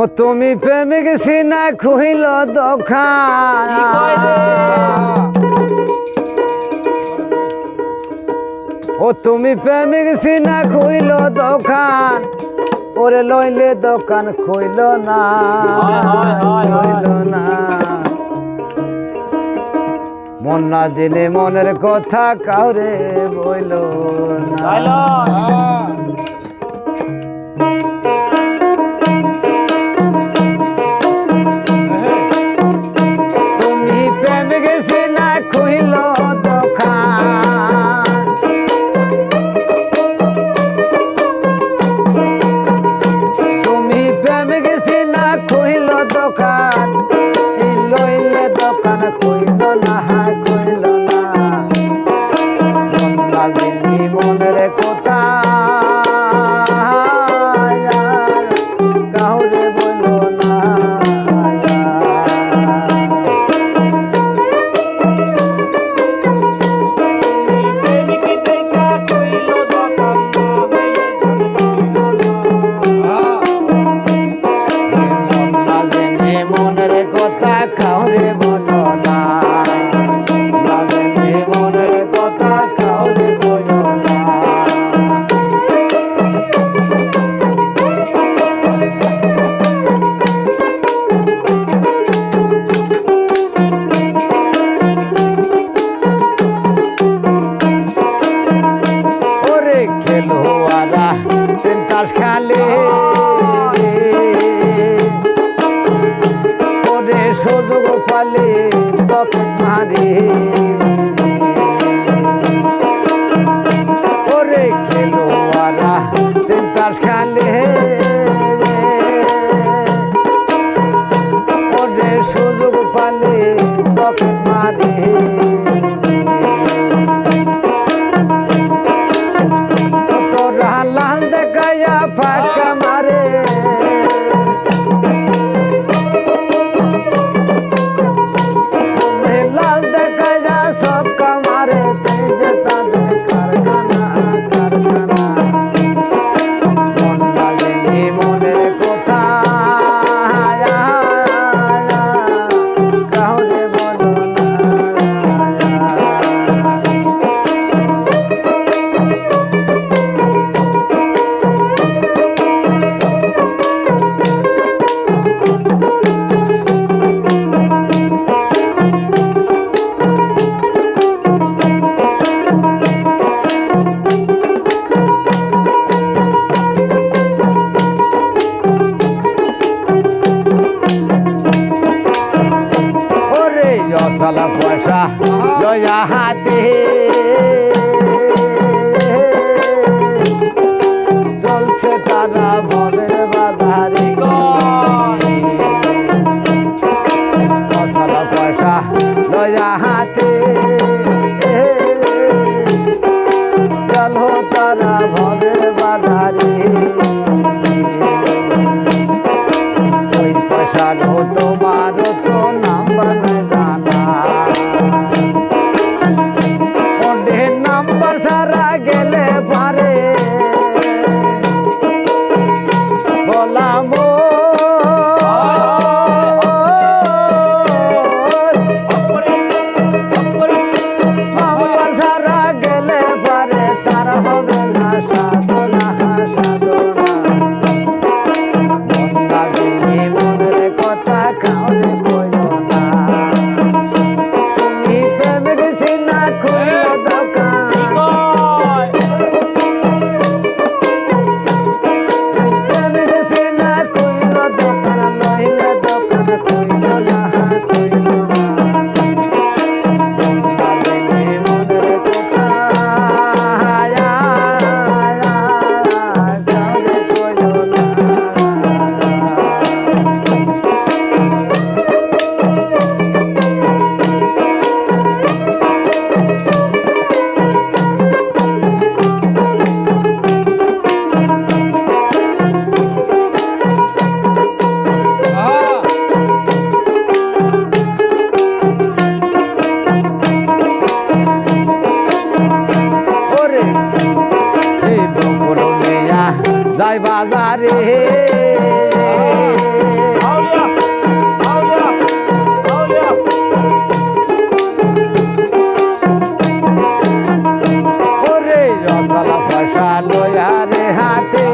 ও তুমি প্রেমিক সিনা খুহিল দখা ও তুমি প্রেমিক সিনা খুইল দোকান। ওরে লইলে দোকান খুইল না। খুইল না। মন না জেনে মনের কথা কাউরে বইল না। valer. রসালা পয়সা লয়া হাতে। চলছে তারা মনের বাজারে রসালা পয়সা লয়া হাতে। তারা ভবের বাধারে ওই পয়সা তোমার তো নাম্বার He যাই বাজারে। ওরে রসালা ফসা লোয়া হাতে